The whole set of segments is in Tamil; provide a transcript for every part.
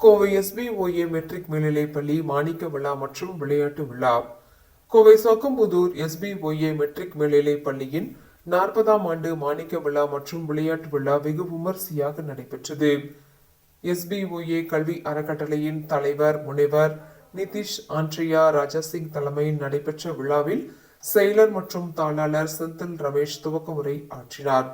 கோவை எஸ்பிஓஏ மெட்ரிக் மேல்நிலைப் பள்ளி மாணிக்க விழா மற்றும் விளையாட்டு விழா. கோவை சொக்கம்புதூர் எஸ்பிஓஏ மெட்ரிக் மேல்நிலைப் பள்ளியின் நாற்பதாம் ஆண்டு மாணிக்க விழா மற்றும் விளையாட்டு விழா வெகு விமர்சையாக நடைபெற்றது. எஸ்பிஓஏ கல்வி அறக்கட்டளையின் தலைவர் முனைவர் நிதிஷ் ஆண்ட்ரியா ராஜாசிங் தலைமையில் நடைபெற்ற விழாவில் செயலர் மற்றும் தாளாளர் செந்தில் ரமேஷ் துவக்க உரை ஆற்றினார்.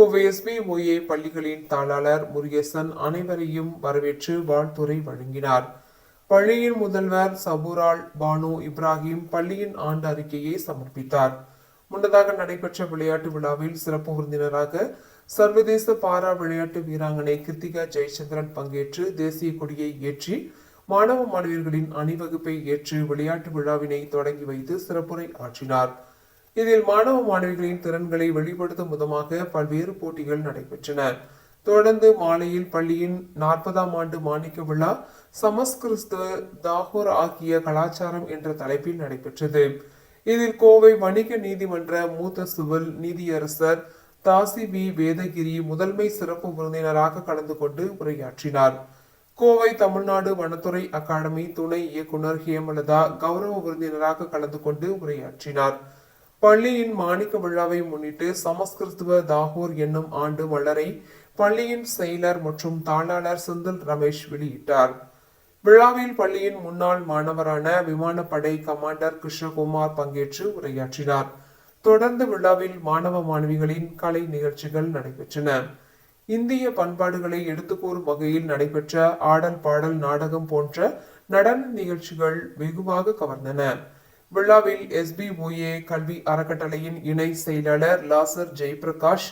கோவை எஸ்பிஓஏ பள்ளிகளின் தாளாளர் முருகேசன் அனைவரையும் வரவேற்று வாழ்த்துறை வழங்கினார். பள்ளியின் முதல்வர் சபூரால் பானு இப்ராஹிம் பள்ளியின் ஆண்டு அறிக்கையை சமர்ப்பித்தார். முன்னதாக நடைபெற்ற விளையாட்டு விழாவில் சிறப்பு விருந்தினராக சர்வதேச பாரா விளையாட்டு வீராங்கனை கிருத்திகா ஜெயச்சந்திரன் பங்கேற்று தேசிய கொடியை ஏற்றி மாணவ மாணவியர்களின் அணிவகுப்பை ஏற்று விளையாட்டு விழாவினை தொடங்கி வைத்து சிறப்புரை ஆற்றினார். இதில் மாணவ மாணவிகளின் திறன்களை வெளிப்படுத்தும் விதமாக பல்வேறு போட்டிகள் நடைபெற்றன. தொடர்ந்து மாலையில் பள்ளியின் நாற்பதாம் ஆண்டு மாணிக்க விழா சமஸ்கிருஸ்து தாகூர் ஆகிய கலாச்சாரம் என்ற தலைப்பில் நடைபெற்றது. இதில் கோவை வணிக நீதிமன்ற மூத்த சிவில் நீதியரசர் தாசி பி. வேதகிரி முதன்மை சிறப்பு விருந்தினராக கலந்து கொண்டு உரையாற்றினார். கோவை தமிழ்நாடு வனத்துறை அகாடமி துணை இயக்குனர் ஹேமலதா கௌரவ விருந்தினராக கலந்து கொண்டு உரையாற்றினார். பள்ளியின் மாணிக்க விழாவை முன்னிட்டு சமஸ்கிருத்துவ தாகூர் என்னும் ஆண்டு மலரை பள்ளியின் செயலர் மற்றும் தாளாளர் செந்தில் ரமேஷ் வெளியிட்டார். விழாவில் பள்ளியின் முன்னாள் மாணவரான விமானப்படை கமாண்டர் கிருஷ்ணகுமார் பங்கேற்று உரையாற்றினார். தொடர்ந்து விழாவில் மாணவ மாணவிகளின் கலை நிகழ்ச்சிகள் நடைபெற்றன. இந்திய பண்பாடுகளை எடுத்துக்கூறும் வகையில் நடைபெற்ற ஆடல் பாடல் நாடகம் போன்ற நடன நிகழ்ச்சிகள் வெகுவாக கவர்ந்தன. விழாவில் எஸ்பிஓஏ கல்வி அறக்கட்டளையின் இணை செயலாளர் லாசர் ஜெயபிரகாஷ்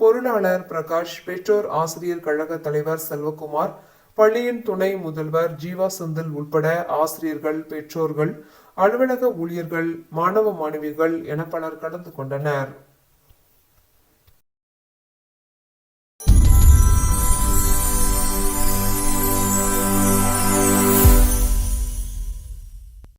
பொருளாளர் பிரகாஷ் பெற்றோர் ஆசிரியர் கழக தலைவர் செல்வகுமார் பள்ளியின் துணை முதல்வர் ஜீவா செந்தில் உட்பட ஆசிரியர்கள் பெற்றோர்கள் அலுவலக ஊழியர்கள் மாணவ மாணவிகள் என பலர் கலந்து கொண்டனர்.